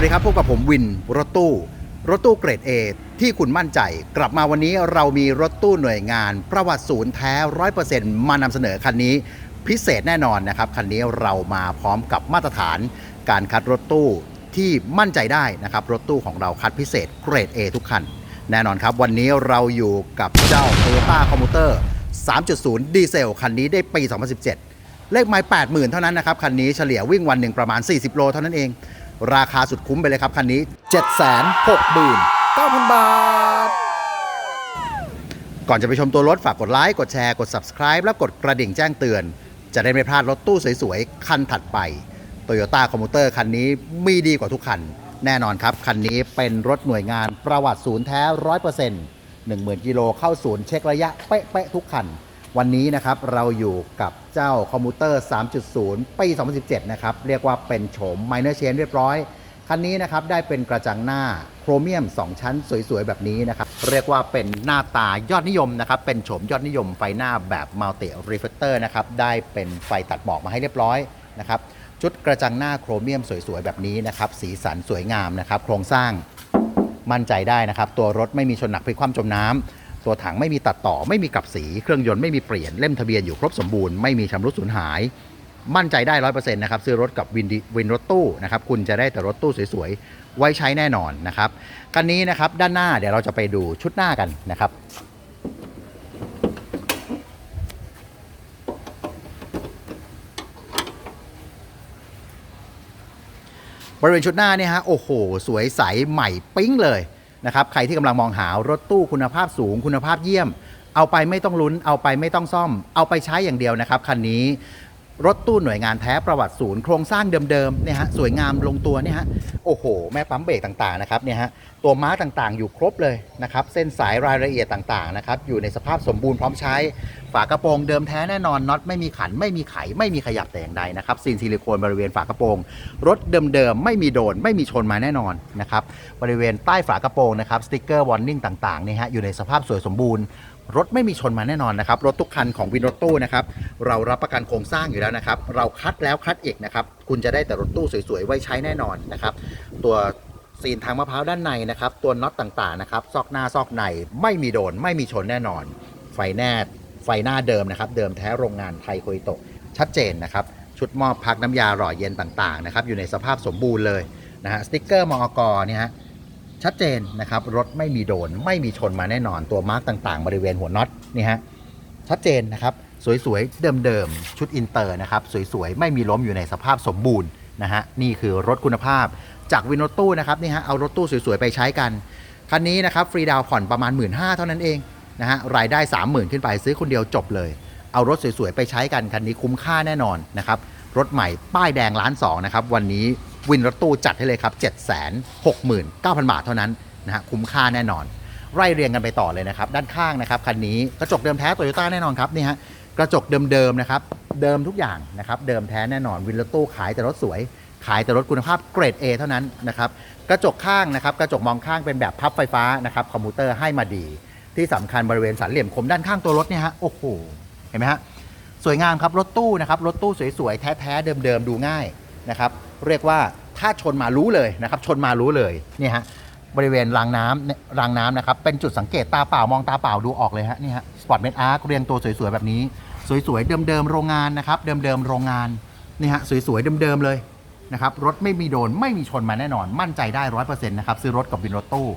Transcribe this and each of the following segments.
วัสดีครับพบกับผมวินรถตู้ รถตู้เกรด A ที่คุณมั่นใจ กลับมาวันนี้เรามีรถตู้หน่วยงาน ประวัติศูนย์แท้100%มานำเสนอคันนี้ พิเศษแน่นอนนะครับ คันนี้เรามาพร้อมกับมาตรฐาน การคัดรถตู้ที่มั่นใจได้นะครับ รถตู้ของเราคัดพิเศษเกรด A ทุกคัน แน่นอนครับ วันนี้เราอยู่กับเจ้า Toyota Commuter 3.0 ดีเซลคันนี้ได้ปี 2017 เลขไม้80,000 เท่านั้นนะครับ คันนี้เฉลี่ยวิ่งวันหนึ่งประมาณ 40 โลเท่านั้นเอง ราคาสุดคุ้มไปเลยครับคันนี้ 769,000 บาท ก่อนจะไปชมตัวรถฝากกดไลค์ กดแชร์ กด subscribe และกดกระดิ่งแจ้งเตือน จะได้ไม่พลาดรถตู้สวยๆ คันถัดไป Toyota Commuter คันนี้มีดีกว่าทุกคัน แน่นอนครับ คันนี้เป็นรถหน่วยงานประวัติศูนย์แท้100% 10,000กิโลเข้าศูนย์เช็คระยะเป๊ะๆทุกคัน วันนี้นะครับเราอยู่กับเจ้าคอมพิวเตอร์ 3.0 ปี 2017 นะครับ เรียกว่าเป็นโฉม Minor Chain เรียบร้อย คันนี้นะครับได้เป็นกระจังหน้าโครเมียม 2 ชั้นสวยๆ แบบนี้นะครับ เรียกว่าเป็นหน้าตายอดนิยมนะครับ เป็นโฉมยอดนิยมไฟหน้าแบบ Multi Reflector นะครับ ได้เป็นไฟตัดหมอกมาให้เรียบร้อยนะครับชุดกระจังหน้าโครเมียมสวยๆ แบบนี้นะครับ สีสันสวยงามนะครับ โครงสร้างมั่นใจได้นะครับ ตัวรถไม่มีชนหนักพลิกคว่ำจมน้ำ ตัวถังไม่มีตัดต่อไม่มีกลับสีเครื่องยนต์ไม่มีเปลี่ยนเล่มทะเบียนอยู่ครบสมบูรณ์ไม่มีชำรุดสูญหาย มั่นใจได้ร้อยเปอร์เซ็นต์นะครับซื้อรถกับวินวินรถตู้นะครับคุณจะได้แต่รถตู้สวยๆไว้ใช้แน่นอนนะครับคันนี้นะครับด้านหน้าเดี๋ยวเราจะไปดูชุดหน้ากันนะครับบริเวณชุดหน้าเนี่ยฮะโอ้โห สวยใสใหม่ปิ๊งเลย นะครับใครที่กำลังมองหารถตู้คุณภาพสูง คุณภาพเยี่ยม เอาไปไม่ต้องลุ้น เอาไปไม่ต้องซ่อม เอาไปใช้อย่างเดียวนะครับคันนี้รถตู้หน่วยงานแท้ประวัติศูนย์โครงสร้างเดิมๆเนี่ยฮะสวยงามลงตัวเนี่ยฮะโอ้โห แม่ปั๊มเบรกต่างๆนะครับเนี่ยฮะ ตัวม้าต่างๆ อยู่ครบเลยนะครับ เส้นสายรายละเอียดต่างๆนะครับ อยู่ในสภาพสมบูรณ์พร้อมใช้ ฝากระโปรงเดิมแท้แน่นอนน็อตไม่มีขันไม่มีไข ไม่มีขยับแต่อย่างใดนะครับซีนซิลิโคนบริเวณฝากระโปรง รถเดิมๆไม่มีโดน ไม่มีชนมาแน่นอนนะครับ บริเวณใต้ฝากระโปรงนะครับสติ๊กเกอร์วอร์นิ่งต่างๆเนี่ยฮะอยู่ในสภาพสวยสมบูรณ์รถไม่มีชนมาแน่นอนนะครับ รถทุกคันของวินรถตู้นะครับ เรารับประกันโครงสร้างอยู่แล้วนะครับ เราคัดแล้วคัดอีกนะครับ คุณจะได้แต่รถตู้สวยๆ ไว้ใช้แน่นอนนะครับ ตัว ซีนทางมะพร้าวด้านในนะครับ ตัวน็อตต่างๆนะครับ ซอกหน้าซอกในไม่มีโดนไม่มีชนแน่นอน ไฟแน่ไฟหน้าเดิมนะครับ เดิมแท้โรงงานไทยโคอิโตะชัดเจนนะครับ ชุดมอบพักน้ำยาหล่อเย็นต่างๆนะครับ อยู่ในสภาพสมบูรณ์เลยนะฮะสติ๊กเกอร์มอกเนี่ยฮะชัดเจนนะครับ รถไม่มีโดน ไม่มีชนมาแน่นอนตัวมาร์กต่างๆ บริเวณหัวน็อตนี่ฮะชัดเจนนะครับ สวยๆ เดิมๆ ชุดอินเตอร์นะครับ สวยๆ ไม่มีล้มอยู่ในสภาพสมบูรณ์นะฮะนี่คือรถคุณภาพ จากวินรถตู้นะครับนี่ฮะเอารถตู้สวยๆไปใช้กัน คันนี้นะครับฟรีดาวผ่อนประมาณ 1 5ื่นเท่านั้นเองนะฮะรายได้ 30,000 ขึ้นไปซื้อคนเดียวจบเลย เอารถสวยๆไปใช้กันคันนี้คุ้มค่าแน่นอนนะครับรถใหม่ป้ายแดงล้านสองนะครับวันนี้วินรถตู้จัดให้เลยครับ 769,000 บาทเท่านั้นนะฮะคุ้มค่าแน่นอน ไล่เรียงกันไปต่อเลยนะครับ ด้านข้างนะครับคันนี้กระจกเดิมแท้โตโยต้าแน่นอนครับนี่ฮะกระจกเดิมๆนะครับเดิมทุกอย่างนะครับเดิมแท้แน่นอนวินรถตู้ขายแต่รถสวย ขายแต่รถคุณภาพเกรด A เท่านั้นนะครับกระจกข้างนะครับกระจกมองข้างเป็นแบบพับไฟฟ้านะครับคอมพิวเตอร์ให้มาดี ที่สำคัญบริเวณสันเหลี่ยมคมด้านข้างตัวรถเนี่ยฮะโอ้โหเห็นไหมฮะสวยงามครับรถตู้นะครับรถตู้สวยๆแท้ๆเดิมๆดูง่ายนะครับเรียกว่าถ้าชนมารู้เลยนะครับชนมารู้เลยเนี่ฮะบริเวณรางน้ำรางน้ำนะครับเป็นจุดสังเกตตาเปล่ามองตาเปล่าดูออกเลยฮะนี่ฮะสปอร์ตเมดอาร์เรียงตัวสวยๆแบบนี้ สวยๆเดิมๆโรงงานนะครับเดิมๆโรงงานนี่ฮะสวยๆเดิมๆเลย นะครับรถไม่มีโดนไม่มีชนมาแน่นอน มั่นใจได้ร้อยเปอร์เซ็นต์นะครับซื้อรถกับวินรถตู้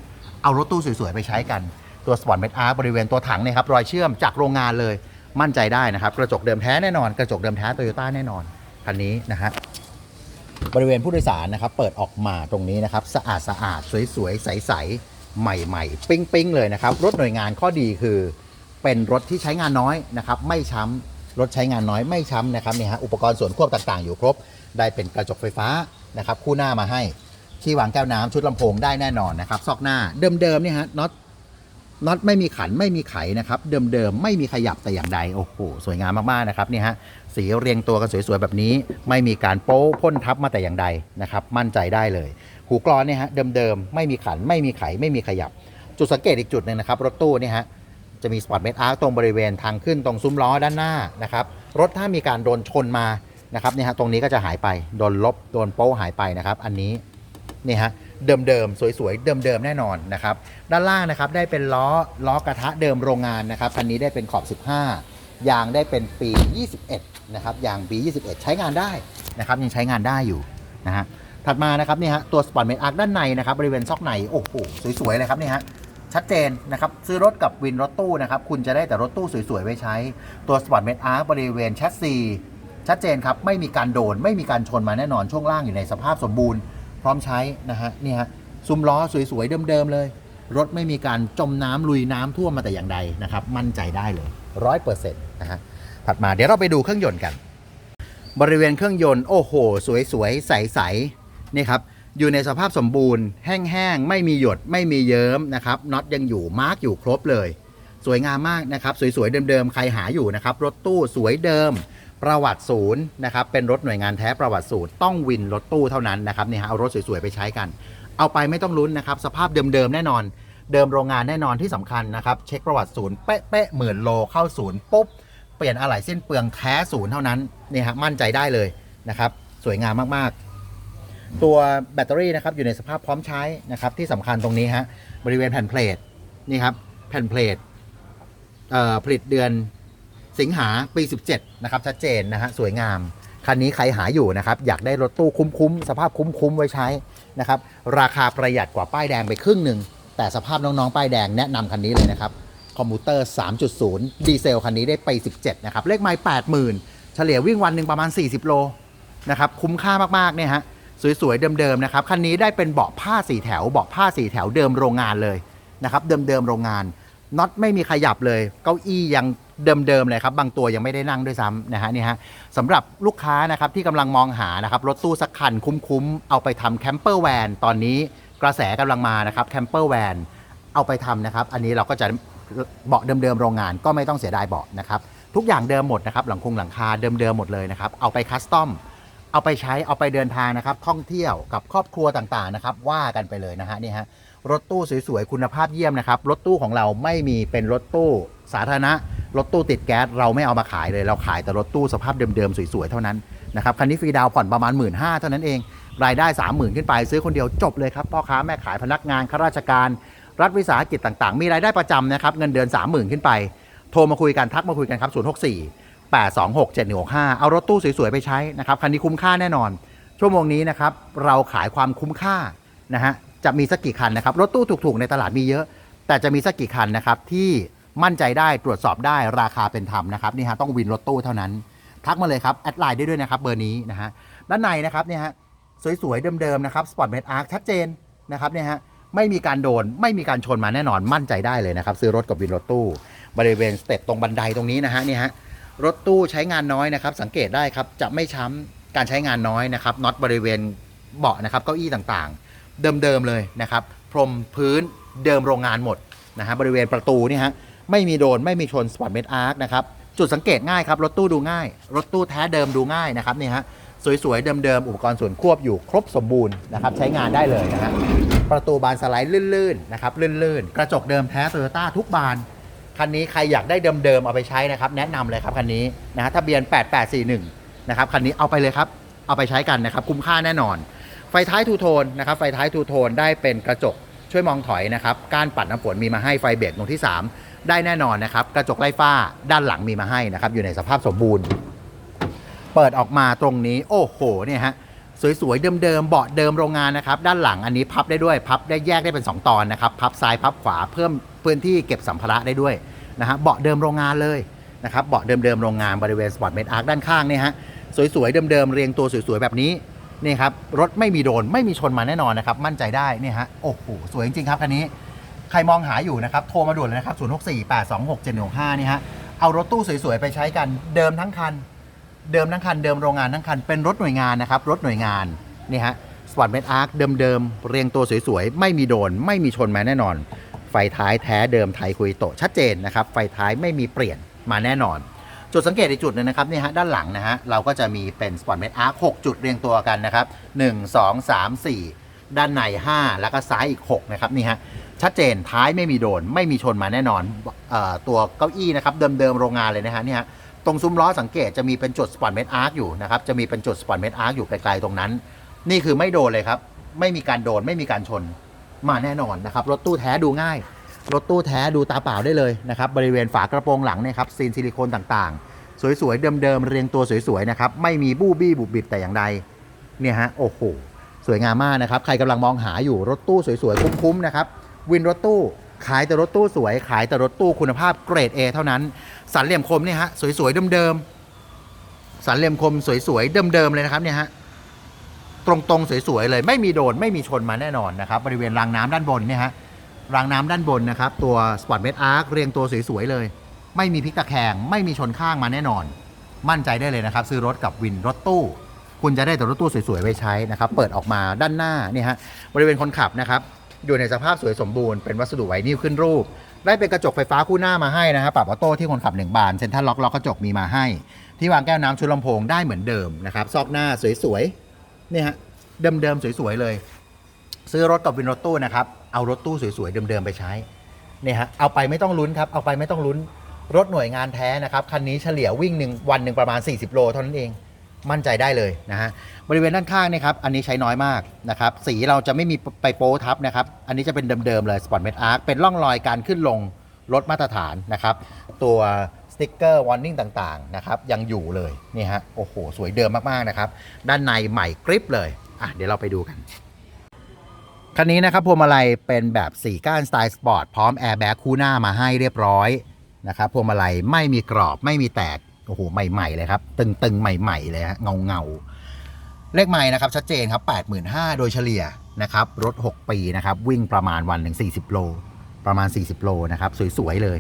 เอารถตู้สวยๆ ไปใช้กันตัวสปอร์ตเมดอาร์บริเวณตัวถังเนี่ยครับรอยเชื่อมจากโรงงานเลยมั่นใจได้นะครับกระจกเดิมแท้แน่นอน กระจกเดิมแท้โตโยต้าแน่นอนคันนี้นะฮะบริเวณผู้โดยสารนะครับเปิดออกมาตรงนี้นะครับสะอาดสะอาดสวยๆใสๆใหม่ๆ ปิ๊งๆเลยนะครับรถหน่วยงานข้อดีคือ เป็นรถที่ใช้งานน้อยนะครับไม่ช้ำรถใช้งานน้อยไม่ช้ำนะครับนี่ฮะอุปกรณ์ส่วนควบต่างๆอยู่ครบ ได้เป็นกระจกไฟฟ้านะครับคู่หน้ามาให้ที่วางแก้วน้ำชุดลำโพงได้แน่นอนนะครับซอกหน้าเดิมๆเนี่ยฮะน็อตน็อตไม่มีขันไม่มีไขนะครับ เดิมๆไม่มีขยับแต่อย่างใดโอ้โหสวยงามมากๆนะครับนี่ฮะสีเรียงตัวกันสวยๆแบบนี้ ไม่มีการโป๊พ่นทับมาแต่อย่างใดนะครับมั่นใจได้เลย หูกรอนเนี่ยฮะเดิมๆไม่มีขันไม่มีไขไม่มีขยับ จุดสังเกตอีกจุดหนึ่งนะครับรถตู้เนี่ยฮะจะมีสปอตเมดอาร์ตรงบริเวณทางขึ้นตรงซุ้มล้อด้านหน้านะครับรถถ้ามีการโดนชนมา นะครับเนี่ยฮะตรงนี้ก็จะหายไปโดนลบโดนโป้หายไปนะครับ อันนี้นี่ฮะเดิมๆสวยๆเดิมๆแน่นอนนะครับ ด้านล่างนะครับได้เป็นล้อล้อกระทะเดิมโรงงานนะครับคันนี้ได้เป็นขอบ 15 ยางได้เป็นปี 21 นะครับยางปี21 ใช้งานได้นะครับยังใช้งานได้อยู่นะฮะถัดมานะครับนี่ฮะตัวสปอร์ตเมทอาร์ด้านในนะครับบริเวณซอกในโอ้โหสวยๆเลยครับนี่ฮะชัดเจนนะครับซื้อรถกับวินรถตู้นะครับคุณจะได้แต่รถตู้สวยๆไว้ใช้ ตัวสปอร์ตเมทอาร์บริเวณแชสซี ชัดเจนครับ ไม่มีการโดน ไม่มีการชนมาแน่นอนช่วงล่างอยู่ในสภาพสมบูรณ์ พร้อมใช้นะฮะนี่ฮะซุ้มล้อสวยๆเดิมๆเลย รถไม่มีการจมน้ำลุยน้ำท่วมมาแต่อย่างใดนะครับ มั่นใจได้เลยร้อยเปอร์เซ็นต์นะฮะถัดมาเดี๋ยวเราไปดูเครื่องยนต์กัน บริเวณเครื่องยนต์โอ้โห สวยๆใสๆนี่ครับอยู่ในสภาพสมบูรณ์แห้งๆ ไม่มีหยดไม่มีเยิ้มนะครับน็อตยังอยู่มาร์กอยู่ครบเลย สวยงามมากนะครับ สวยๆ เดิมๆ ใครหาอยู่นะครับ รถตู้สวยเดิม ประวัติศูนย์นะครับเป็นรถหน่วยงานแท้ประวัติศูนย์ต้องวินรถตู้เท่านั้นนะครับเนี่ยฮะเอารถสวยๆไปใช้กัน เอาไปไม่ต้องลุ้นนะครับสภาพเดิมๆแน่นอน เดิมโรงงานแน่นอนที่สำคัญนะครับเช็คประวัติศูนย์เป๊ะๆหมื่นโลเข้าศูนย์ปุ๊บเปลี่ยนอะไหล่เส้นเปลืองแท้ศูนย์เท่านั้นเนี่ยฮะมั่นใจได้เลยนะครับสวยงามมากๆ ตัวแบตเตอรี่นะครับอยู่ในสภาพพร้อมใช้นะครับที่สำคัญตรงนี้ฮะบริเวณแผ่นเพลทนี่ครับแผ่นเพลทเอ่อผลิตเดือน สิงหาปี 17 นะครับ ชัดเจนนะฮะสวยงาม คันนี้ใครหาอยู่นะครับ อยากได้รถตู้คุ้มๆ สภาพคุ้มๆ ไว้ใช้นะครับ ราคาประหยัดกว่าป้ายแดงไปครึ่งหนึ่ง แต่สภาพน้องๆ ป้ายแดงแนะนำคันนี้เลยนะครับ คอมพิวเตอร์ 3.0 ดีเซลคันนี้ได้ไป 17 นะครับ เลขไมล์80,000 เฉลี่ยวิ่งวันหนึ่งประมาณ 40 โลนะครับ คุ้มค่ามากๆ เนี่ยฮะ สวยๆ เดิมๆ นะครับ คันนี้ได้เป็นเบาะผ้าสีแถว เบาะผ้าสีแถวเดิมโรงงานเลยนะครับ เดิมๆ โรงงานน็อตไม่มีขยับเลย เก้าอี้ยัง เดิมๆเลยครับบางตัวยังไม่ได้นั่งด้วยซ้ำนะฮะนี่ฮะสำหรับลูกค้านะครับที่กำลังมองหานะครับรถตู้สักคันคุ้มๆเอาไปทำแคมเปอร์แวนตอนนี้กระแสกำลังมานะครับแคมเปอร์แวนเอาไปทำนะครับ อันนี้เราก็จะเบาะเดิมๆโรงงานก็ไม่ต้องเสียดายเบาะนะครับทุกอย่างเดิมหมดนะครับหลังคงหลังคาเดิมๆหมดเลยนะครับเอาไปคัสตอมเอาไปใช้เอาไปเดินทางนะครับท่องเที่ยวกับครอบครัวต่างๆนะครับว่ากันไปเลยนะฮะนี่ฮะ รถตู้สวยๆคุณภาพเยี่ยมนะครับ รถตู้ของเราไม่มีเป็นรถตู้สาธารณะ รถตู้ติดแก๊สเราไม่เอามาขายเลยเราขายแต่รถตู้สภาพเดิมๆสวยๆเท่านั้นนะครับคันนี้ฟรีดาวผ่อนประมาณ 1 5ื่นเท่านั้นเอง รายได้ 30,000 ขึ้นไปซื้อคนเดียวจบเลยครับพ่อค้าแม่ขายพนักงานข้าราชการ รัฐวิสาหกิจต่างๆ มีรายได้ประจำนะครับเงินเดือน 30,000 ขึ้นไป โทรมาคุยกันทักมาคุยกันครับ 064 826 7165 เอารถตู้สวยๆไปใช้นะครับคันนี้คุ้มค่าแน่นอน ชั่วโมงนี้นะครับเราขายความคุ้มค่านะฮะ จะมีสักกี่คันนะครับ รถตู้ถูกๆในตลาดมีเยอะ แต่จะมีสักกี่คันนะครับที่มั่นใจได้ตรวจสอบได้ราคาเป็นธรรมนะครับนี่ฮะต้องวินรถตู้เท่านั้น ทักมาเลยครับแอดไลน์ได้ด้วยนะครับเบอร์นี้นะฮะด้านในนะครับเนี่ยฮะสวยๆเดิมๆนะครับสปอร์ตเมทอาร์คชัดเจนนะครับเนี่ยฮะไม่มีการโดนไม่มีการชนมาแน่นอนมั่นใจได้เลยนะครับ ซื้อรถกับวินรถตู้ บริเวณสเต็ปตรงบันไดตรงนี้นะฮะนี่ฮะรถตู้ใช้งานน้อยนะครับ สังเกตได้ครับจะไม่ช้ำการใช้งานน้อยนะครับน็อตบริเวณเบาะนะครับเก้าอี้ต่างๆ เดิมๆเลยนะครับพรมพื้นเดิมโรงงานหมดนะฮะบริเวณประตูนี่ฮะไม่มีโดนไม่มีชนสปอร์ตเมทอาร์คนะครับจุดสังเกตง่ายครับรถตู้ดูง่าย รถตู้แท้เดิมดูง่ายนะครับนี่ฮะสวยๆเดิมๆอุปกรณ์ส่วนควบอยู่ครบสมบูรณ์นะครับใช้งานได้เลยนะฮะประตูบานสไลด์ลื่นๆนะครับลื่นๆ กระจกเดิมแท้โตโยต้าทุกบานคันนี้ใครอยากได้เดิมๆเอาไปใช้นะครับ แนะนำเลยครับคันนี้นะฮะทะเบียน 8841 นะครับคันนี้เอาไปเลยครับ เอาไปใช้กันนะครับ คุ้มค่าแน่นอน ไฟท้ายทูโทนนะครับไฟท้ายทูโทนได้เป็นกระจกช่วยมองถอยนะครับก้านปัดน้ำฝนมีมาให้ไฟเบรกตรงที่ 3 ได้แน่นอนนะครับกระจกไล่ฟ้าด้านหลังมีมาให้นะครับอยู่ในสภาพสมบูรณ์ เปิดออกมาตรงนี้โอ้โหเนี่ยฮะสวยๆเดิมๆเบาะเดิมโรงงานนะครับด้านหลังอันนี้พับได้ด้วยพับได้แยกได้เป็น 2 ตอนนะครับพับซ้ายพับขวาเพิ่มพื้นที่เก็บสัมภาระได้ด้วยนะฮะเบาะเดิมโรงงานเลยนะครับเบาะเดิมๆโรงงานบริเวณสปอร์ตเมทอาร์คด้านข้างเนี่ยฮะสวยๆเดิมๆเรียงตัวสวยๆแบบนี้ นี่ครับรถไม่มีโดนไม่มีชนมาแน่นอนนะครับ มั่นใจได้เนี่ยฮะโอ้โหสวยจริงๆครับคันนี้ใครมองหาอยู่นะครับโทรมาด่วนเลยนะครับ 064 826 7165 นี่ฮะเอารถตู้สวยๆไปใช้กันเดิมทั้งคัน เดิมทั้งคันเดิมโรงงานทั้งคันเป็นรถหน่วยงานนะครับรถหน่วยงานนี่ฮะสปอร์ตเมทอาร์คเดิมๆเรียงตัวสวยๆไม่มีโดน ไม่มีชนมาแน่นอน ไฟท้ายแท้เดิมไทยคุยโตชัดเจนนะครับไฟท้ายไม่มีเปลี่ยนมาแน่นอน จุดสังเกตอีกจุดหนึงนะครับนี่ฮะด้านหลังนะฮะเราก็จะมีเป็นสปอร์ตเมทอาร์ค6จุดเรียงตัวกันนะครับ1 2 3 4 ด้านใน 5 แล้วก็ซ้ายอีก 6 นะครับนี่ฮะชัดเจนท้ายไม่มีโดน ไม่มีชนมาแน่นอนออตัวเก้าอี้นะครับเดิมๆโรงงานเลยนะฮะนี่ฮะตรงซุ้มล้อสังเกตจะมีเป็นจุดสปอร์ตเมทอาร์คอยู่นะครับจะมีเป็นจุดสปอร์ตเมทอาร์คอยู่ไกลๆตรงนั้น นี่คือไม่โดนเลยครับไม่มีการโดนไม่มีการชนมาแน่นอนนะครับรถตู้แท้ดูง่าย รถตู้แท้ดูตาเปล่าได้เลยนะครับ บริเวณฝากระโปรงหลังเนี่ยครับซีนซิลิโคนต่างๆ สวยๆ เดิมๆ เรียงตัวสวยๆ นะครับ ไม่มีบู้บี้บุบบิบแต่อย่างใด เนี่ยฮะ โอ้โห สวยงามมากนะครับ ใครกำลังมองหาอยู่รถตู้สวยๆ คุ้มๆ นะครับ วินรถตู้ขายแต่รถตู้สวย ขายแต่รถตู้คุณภาพเกรด A เท่านั้น สันเหลี่ยมคมเนี่ยฮะ สวยๆ เดิมๆ สันเหลี่ยมคมสวยๆ เดิมๆ เลยนะครับเนี่ยฮะตรงๆ สวยๆ เลย ไม่มีโดน ไม่มีชนมาแน่นอนนะครับ บริเวณรางน้ำด้านบนเนี่ยฮะ รางน้ำด้านบนนะครับ ตัว Sport m e d Arc เรียงตัวสวยๆเลย ไม่มีพลิกตะแคง ไม่มีชนข้างมาแน่นอน มั่นใจได้เลยนะครับ ซื้อรถกับวินรถตู้ คุณจะได้แต่รถตู้สวยๆไว้ใช้นะครับ เปิดออกมาด้านหน้านี่ฮะบริเวณคนขับนะครับอยู่ในสภาพสวยสมบูรณ์เป็นวัสดุไวนิลขึ้นรูป ได้เป็นกระจกไฟฟ้าคู่หน้ามาให้นะครับปรับออโต้ที่คนขับหนึ่งบานเซ็นทรัลล็อกล็อกกระจกมีมาให้ ที่วางแก้วน้ำชุดลำโพงได้เหมือนเดิมนะครับซอกหน้าสวยๆเนี่ยฮะเดิมๆสวยๆเลย ซื้อรถกับวินรถตู้นะครับ เอารถตู้สวยๆเดิมๆไปใช้เนี่ยฮะเอาไปไม่ต้องลุ้นครับเอาไปไม่ต้องลุ้นรถหน่วยงานแท้นะครับคันนี้เฉลี่ยวิ่งหนึ่งวันหนึ่งประมาณ 40 โลเท่านั้นเองมั่นใจได้เลยนะฮะบริเวณด้านข้างเนี่ยครับอันนี้ใช้น้อยมากนะครับสีเราจะไม่มีไปโป๊ทับนะครับอันนี้จะเป็นเดิมๆเลย Sport Med Arc เป็นร่องรอยการขึ้นลงรถมาตรฐานนะครับตัวสติ๊กเกอร์วอร์นิ่งต่างๆนะครับยังอยู่เลยนี่ฮะโอ้โห สวยเดิมมากๆนะครับด้านในใหม่กริปเลยอะเดี๋ยวเราไปดูกัน คันนี้นะครับพวงมาลัยเป็นแบบ 4 ก้านสไตล์สปอร์ตพร้อมแอร์แบ็กคู่หน้ามาให้เรียบร้อยนะครับพวงมาลัยไม่มีกรอบไม่มีแตกโอ้โหใหม่ๆเลยครับ ตึงๆ ใหม่ ๆ เลยฮะเงาเงาเลขใหม่นะครับชัดเจนครับ85,000โดยเฉลี่ยนะครับรถ 6 ปีนะครับวิ่งประมาณวันหนึ่ง40 โล ประมาณ 40 โลนะครับสวยๆเลย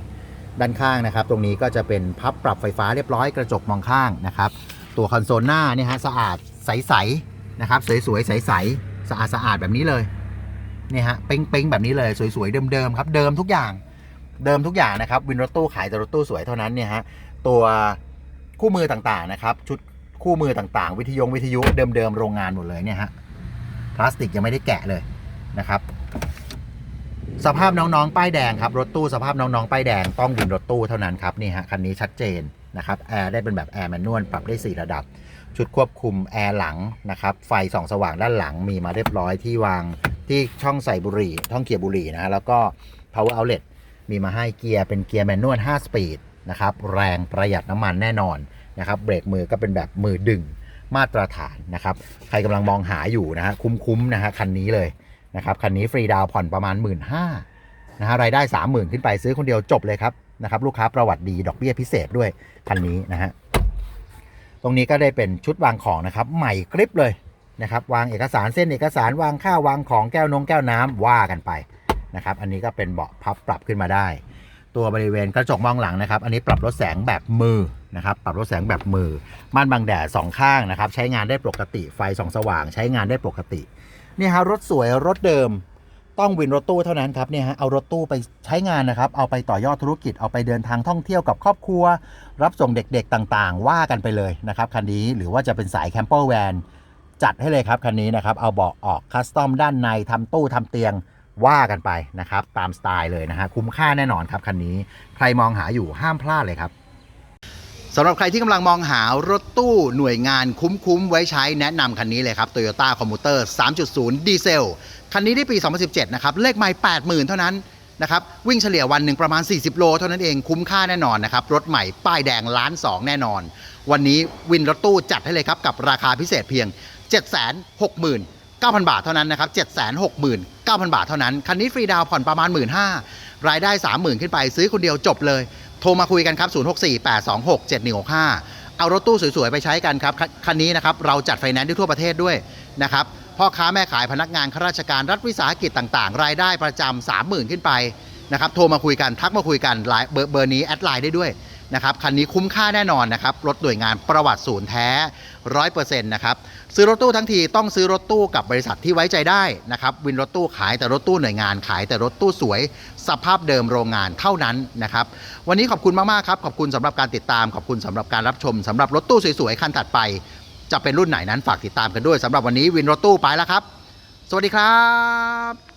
ด้านข้างนะครับ ตรงนี้ก็จะเป็นพับปรับไฟฟ้าเรียบร้อยกระจกมองข้างนะครับ ตัวคอนโซลหน้าเนี่ยฮะสะอาดใสๆนะครับสวยๆใสๆสะอาดสะอาดๆแบบนี้เลย นี่ฮะเป้งๆแบบนี้เลยสวยๆเดิมๆครับเดิมทุกอย่างเดิมทุกอย่างนะครับวินรถตู้ขายแต่รถตู้สวยเท่านั้นเนี่ยฮะตัวคู่มือต่างๆนะครับ ชุดคู่มือต่างๆ วิทยงวิทยุเดิมๆโรงงานหมดเลยเนี่ยฮะพลาสติกยังไม่ได้แกะเลยนะครับ สภาพน้องๆป้ายแดงครับรถตู้สภาพน้องๆป้ายแดงต้องวินรถตู้เท่านั้นครับนี่ฮะคันนี้ชัดเจนนะครับแอร์ได้เป็นแบบแอร์แมนนวลปรับได้ 4 ระดับ ชุดควบคุมแอร์หลังนะครับไฟส่องสว่างด้านหลังมีมาเรียบร้อยที่วาง ที่ช่องใส่บุหรี่ช่องเกียร์บุหรี่นะฮะแล้วก็ power outlet มีมาให้เกียร์เป็นเกียร์แมนนวล5สปีดนะครับแรงประหยัดน้ำมันแน่นอนนะครับเบรกมือก็เป็นแบบมือดึงมาตรฐานนะครับใครกำลังมองหาอยู่นะฮะคุ้มๆนะฮะคันนี้เลยนะครับคันนี้ฟรีดาวผ่อนประมาณ 1 5ื่นนะฮะรายได้ 30,000 ขึ้นไปซื้อคนเดียวจบเลยครับนะครับลูกค้าประวัติดีดอกเบี้ยพิเศษด้วยคันนี้นะฮะตรงนี้ก็ได้เป็นชุดวางของนะครับ ใหม่กริปเลย นะครับวางเอกสารเส้นเอกสารวางข้าววางของแก้วนงแก้วน้ำว่ากันไปนะครับอันนี้ก็เป็นเบาะพับปรับขึ้นมาได้ ตัวบริเวณกระจกมองหลังนะครับ อันนี้ปรับลดแสงแบบมือนะครับปรับลดแสงแบบมือ ม่านบังแดดสองข้างนะครับใช้งานได้ปกติไฟส่องสว่าง ใช้งานได้ปกตินี่ฮะรถสวยรถเดิมต้องวินรถตู้เท่านั้นครับเนี่ยฮะเอารถตู้ไปใช้งานนะครับ เอาไปต่อยอดธุรกิจเอาไปเดินทางท่องเที่ยวกับครอบครัว รับส่งเด็กๆต่างๆ ว่ากันไปเลยนะครับคันนี้หรือว่าจะเป็นสายแคมเปอร์แวน จัดให้เลยครับคันนี้นะครับ เอาเบาะออกคัสตอมด้านในทำตู้ทำเตียงว่ากันไปนะครับ ตามสไตล์เลยนะฮะคุ้มค่าแน่นอนครับคันนี้ใครมองหาอยู่ห้ามพลาดเลยครับสำหรับใครที่กำลังมองหารถตู้หน่วยงานคุ้มๆ ไว้ใช้แนะนำคันนี้เลยครับ Toyota Commuter 3.0 ดีเซล คันนี้ได้ปี 2017 นะครับ เลขไม่80,000 เท่านั้นนะครับ วิ่งเฉลี่ยวันหนึ่งประมาณ 40 โล เท่านั้นเองคุ้มค่าแน่นอนนะครับ รถใหม่ป้ายแดงล้าน2แน่นอน วันนี้วินรถตู้จัดให้เลยครับ กับราคาพิเศษเพียง 769,000 บาทเท่านั้นนะครับ769,000 บาทเท่านั้น คันนี้ฟรีดาวผ่อนประมาณ 15,000รายได้ 30,000 ขึ้นไปซื้อคนเดียวจบเลย โทรมาคุยกันครับ 0648267165 เอารถตู้สวยๆ ไปใช้กันครับ คันนี้นะครับเราจัดไฟแนนซ์ได้ทั่วประเทศด้วยนะครับพ่อค้าแม่ขายพนักงานข้าราชการรัฐวิสาหกิจต่างๆ รายได้ประจำ30,000 ขึ้นไปนะครับโทรมาคุยกันทักมาคุยกันไลน์เบอร์เบอร์นี้แอดไลน์ได้ด้วย นะครับคันนี้คุ้มค่าแน่นอนนะครับรถหน่วยงานประวัติศูนย์แท้ร้อยเปอร์เซ็นต์นะครับซื้อรถตู้ทั้งทีต้องซื้อรถตู้กับบริษัทที่ไว้ใจได้นะครับวินรถตู้ขายแต่รถตู้หน่วยงานขายแต่รถตู้สวย สภาพเดิมโรงงานเท่านั้นนะครับวันนี้ขอบคุณมากๆครับขอบคุณสำหรับการติดตามขอบคุณสำหรับการรับชมสำหรับรถตู้สวยๆคันถัดไป จะเป็นรุ่นไหนนั้นฝากติดตามกันด้วยสำหรับวันนี้วินรถตู้ไปแล้วครับ สวัสดีครับ